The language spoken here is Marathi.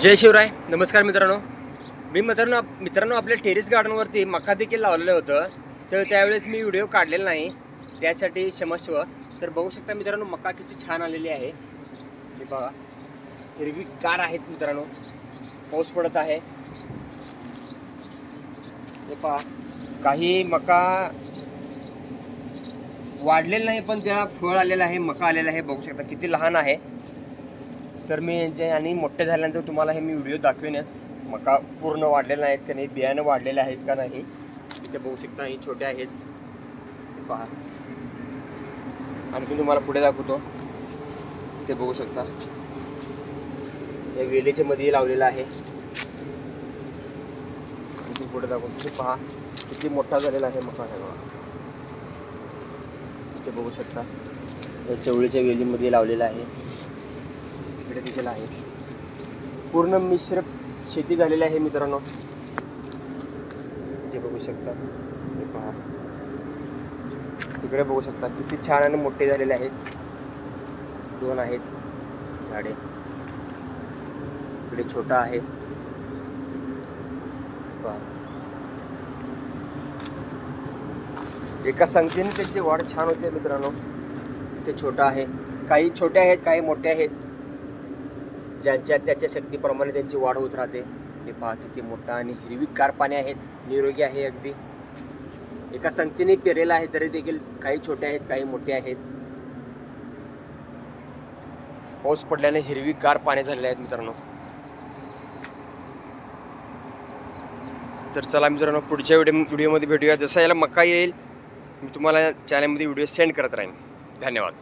जय शिवराय नमस्कार मित्रांनो. मी मित्रांनो मित्रांनो आपल्या टेरेस गार्डनवरती मका देखील लावलेलं होतं. तर त्यावेळेस मी व्हिडिओ काढलेला नाही. त्यासाठी क्षमस्व. तर बघू शकता मित्रांनो मका किती छान आलेली आहे. हे बघा. हिरवी कार आहेत मित्रांनो. पाऊस पडत आहे. हे पहा. काही मका वाढलेलं नाही पण त्या फळ आलेलं आहे मका आलेला आहे. बघू शकता किती लहान आहे. तर मी जे आणि मोठे झाल्यानंतर तुम्हाला हे मी व्हिडिओ दाखवेनच. मका पूर्ण वाढलेला आहेत का नाही बियाणं वाढलेले आहेत का नाही? इथे बघू शकता हे छोटे आहेत. पहा. आणखी तुम्हाला पुढे दाखवतो. ते बघू शकता. या वेलीच्या मध्ये लावलेलं आहे. आणखी पुढे दाखवतो. ते पहा. किती मोठा झालेला आहे मका हे बघा. ते बघू शकता. चवळीच्या वेलीमध्ये लावलेला आहे. इकडे दिसेल आहे. पूर्ण मिश्र शेती झालेली आहे मित्रांनो. ते बघू शकता. हे पहा. तिकडे बघू शकता किती छान आणि मोठे झालेले आहेत. दोन आहेत झाडे. इकडे छोटा आहे. एका संख्येने त्याची वाढ छान होते मित्रांनो. ते छोटं आहे. काही छोटे आहेत काही मोठे आहेत. ज्यांच्या त्याच्या शक्तीप्रमाणे त्यांची वाढ होत राहते. हे पहा किती मोठा आणि हिरवी कार पाने आहेत निरोगी आहे अगदी. एका संख्येने पेरेला आहे तरी देखील काही छोटे आहेत काही मोठे आहेत. पाऊस पडल्याने हिरवी कार पाने झालेले आहेत मित्रांनो. तर चला मित्रांनो पुढच्या व्हिडिओ व्हिडिओमध्ये भेटूया. जसा याला मका येईल मी तुम्हाला चॅनलमध्ये व्हिडिओ सेंड करत राहीन. धन्यवाद.